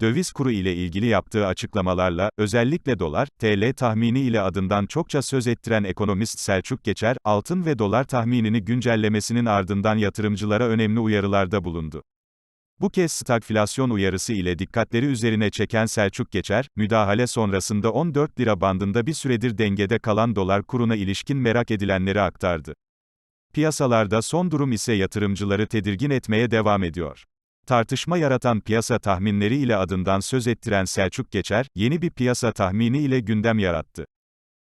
Döviz kuru ile ilgili yaptığı açıklamalarla, özellikle dolar, TL tahmini ile adından çokça söz ettiren ekonomist Selçuk Geçer, altın ve dolar tahminini güncellemesinin ardından yatırımcılara önemli uyarılarda bulundu. Bu kez stagflasyon uyarısı ile dikkatleri üzerine çeken Selçuk Geçer, müdahale sonrasında 14 lira bandında bir süredir dengede kalan dolar kuruna ilişkin merak edilenleri aktardı. Piyasalarda son durum ise yatırımcıları tedirgin etmeye devam ediyor. Tartışma yaratan piyasa tahminleri ile adından söz ettiren Selçuk Geçer, yeni bir piyasa tahmini ile gündem yarattı.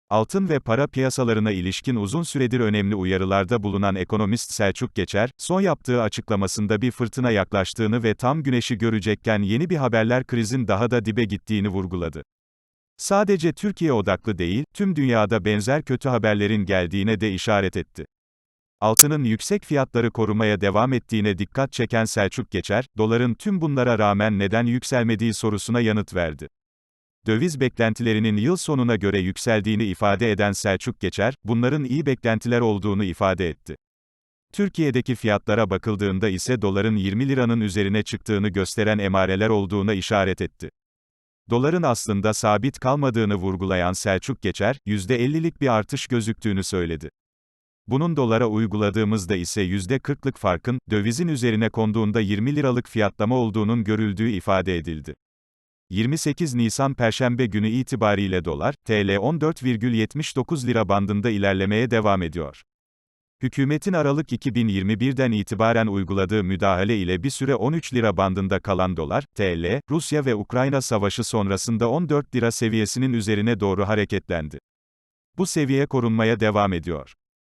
Altın ve para piyasalarına ilişkin uzun süredir önemli uyarılarda bulunan ekonomist Selçuk Geçer, son yaptığı açıklamasında bir fırtına yaklaştığını ve tam güneşi görecekken yeni bir haberler krizin daha da dibe gittiğini vurguladı. Sadece Türkiye odaklı değil, tüm dünyada benzer kötü haberlerin geldiğine de işaret etti. Altının yüksek fiyatları korumaya devam ettiğine dikkat çeken Selçuk Geçer, doların tüm bunlara rağmen neden yükselmediği sorusuna yanıt verdi. Döviz beklentilerinin yıl sonuna göre yükseldiğini ifade eden Selçuk Geçer, bunların iyi beklentiler olduğunu ifade etti. Türkiye'deki fiyatlara bakıldığında ise doların 20 liranın üzerine çıktığını gösteren emareler olduğuna işaret etti. Doların aslında sabit kalmadığını vurgulayan Selçuk Geçer, %50'lik bir artış gözüktüğünü söyledi. Bunun dolara uyguladığımızda ise %40'lık farkın, dövizin üzerine konduğunda 20 liralık fiyatlama olduğunun görüldüğü ifade edildi. 28 Nisan Perşembe günü itibariyle dolar, TL 14,79 lira bandında ilerlemeye devam ediyor. Hükümetin Aralık 2021'den itibaren uyguladığı müdahale ile bir süre 13 lira bandında kalan dolar, TL, Rusya ve Ukrayna savaşı sonrasında 14 lira seviyesinin üzerine doğru hareketlendi. Bu seviye korunmaya devam ediyor.